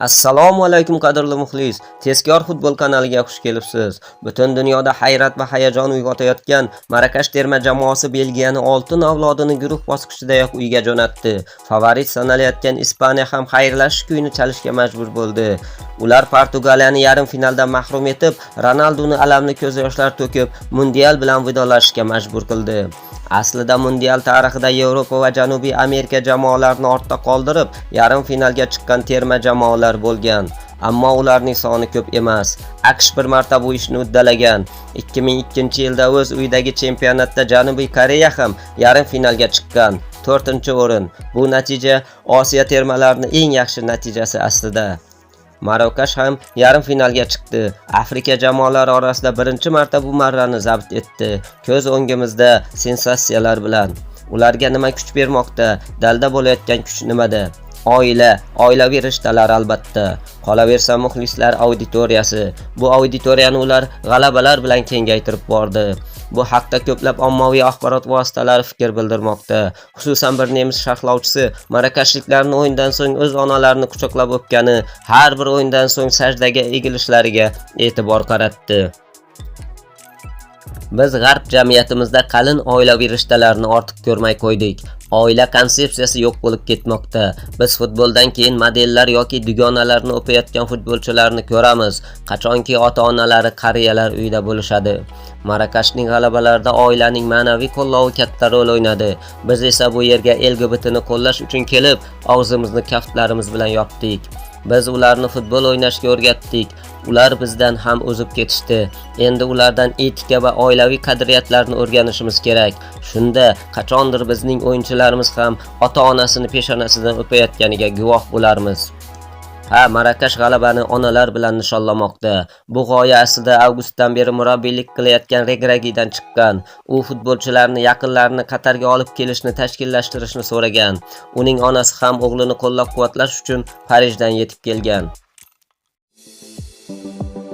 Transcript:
Assalomu alaykum qadrli muxlis. Tezkor futbol kanaliga xush kelibsiz. Butun dunyoda hayrat va hayajon uyg'otayotgan Marakash terma jamoasi Belgiyani oltin avlodini guruh bosqichidayoq uyga jo'natdi. Favorit sanalayotgan Ispaniya ham xayrlashish kuyini chalishga majbur bo'ldi. Ular Portugaliyani yarim finaldan mahrum etib, Ronalduni alamli ko'z yoshlar to'kib, mundial bilan vidolashishga majbur qildi. Aslida mundial tarixida Yevropa va Janubiy Amerika jamoalarini ortda qoldirib, yarim finalga chiqqan terma jamoalar bo'lgan. Ammo ularning soni ko'p emas. AQSh bir marta bu ishni uddalagan. 2002-yilda o'z uyidagi chempionatda Janubiy Koreya ham yarim finalga chiqqan. 4-o'rin. Bu natija Osiyo termalarining eng yaxshi natijasi aslida. Marokash ham yarim finalga chiqdi. Afrika jamoalari orasida birinchi marta bu marrani zabt etdi. Ko'z o'ngimizda sensatsiyalar bilan. Ularga nima kuch bermoqda? Dalda bo'layotgan kuch nimada? Oila, oilaviy rishtalar albatta. Qolaversa muxlislar auditoriyasi. Bu auditoriyani ular g'alabalar bilan kengaytirib bordi. Bu haqda ko'plab ommaviy axborot vositalari fikr bildirmoqda. Xususan bir nemis sharhlovchisi marakashliklarni o'yindan so'ng o'z onalarini quchoqlab o'pgani, har bir o'yindan so'ng sajdaga egilishlariga e'tibor qaratdi. Biz g'arb jamiyatimizda qalin oilaviy rishtalarni ortiq ko'rmay qo'ydik. Oila konsepsiyasi yo'q bo'lib ketmoqda. Biz futboldan keyin modellar yoki dugonalarni o'payotgan futbolchilarni ko'ramiz. Qachonki ota-onalari qariyalar uyida bo'lishadi. Marakashning g'alabalarida oilaning ma'naviy qo'llovi katta rol o'ynadi. Biz esa bu yerga LGBTni qo'llash uchun kelib, og'zimizni kaftlarimiz bilan yopdik. Biz ularni futbol o'ynashga o'rgatdik. Ular bizdan ham o'zib ketishdi. Endi ulardan etika va oilaviy qadriyatlarni o'rganishimiz kerak. Shunda qachondir bizning o'yinchilarimiz ham ota-onasini peshonasidan o'payotganiga guvoh bo'larmiz. Ha, Marakash g'alabani onalar bilan nishonlamoqda. Bu g'oya aslida avgustdan beri murabbiylik qilayotgan Regragidan chiqqan. U futbolchilarni yaqinlarini Qatarga olib kelishni tashkillashtirishni so'ragan. Uning onasi ham o'g'lini qo'llab-quvvatlash uchun Parijdan yetib kelgan. you